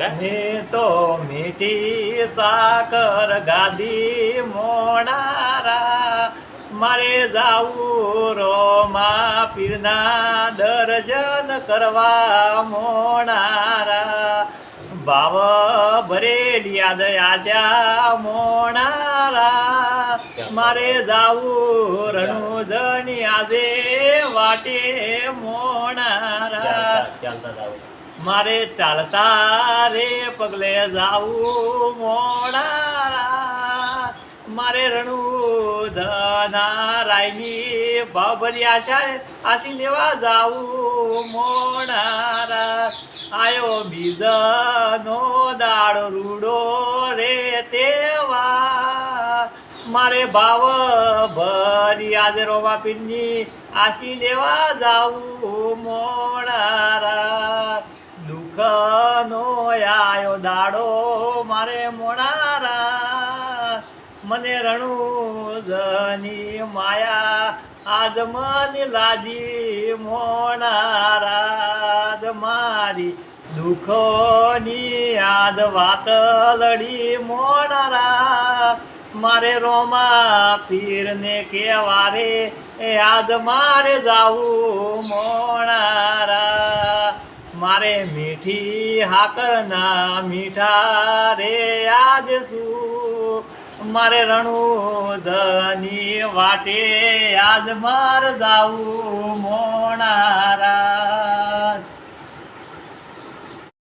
मी तो मिठी साखर गादी मोणारा मारे जाऊ मा पिरना दर्शन करवा मोणारा बाव बरेल याद आशा मोणारा मारे जाऊ जणी आजे वाटे मोणारा મારે ચાલતા રે પગલે જાવ મોણારા મારે રણુ ધનarayની ભાવભરિયા છે આસી લેવા જાવ મોણારા આયો બિદનો ડાળ રૂડો રે તેવા મારે ભાવભરિયા જો બાપિની આસી લેવા જાવ દુઃખનો આયો દાડો મારે મોણારા મને રણુજની માયા આજ મને લાજી મોણારા મારી દુઃખની આજ વાત લડી મોણારા મારે રોમા પીરને કેવા રે આજ મારે જાવું મોણા મીઠી હાકરના મીઠા રે આજ શું મારે રણુજની વાટે આજ માર જાવું મોણારા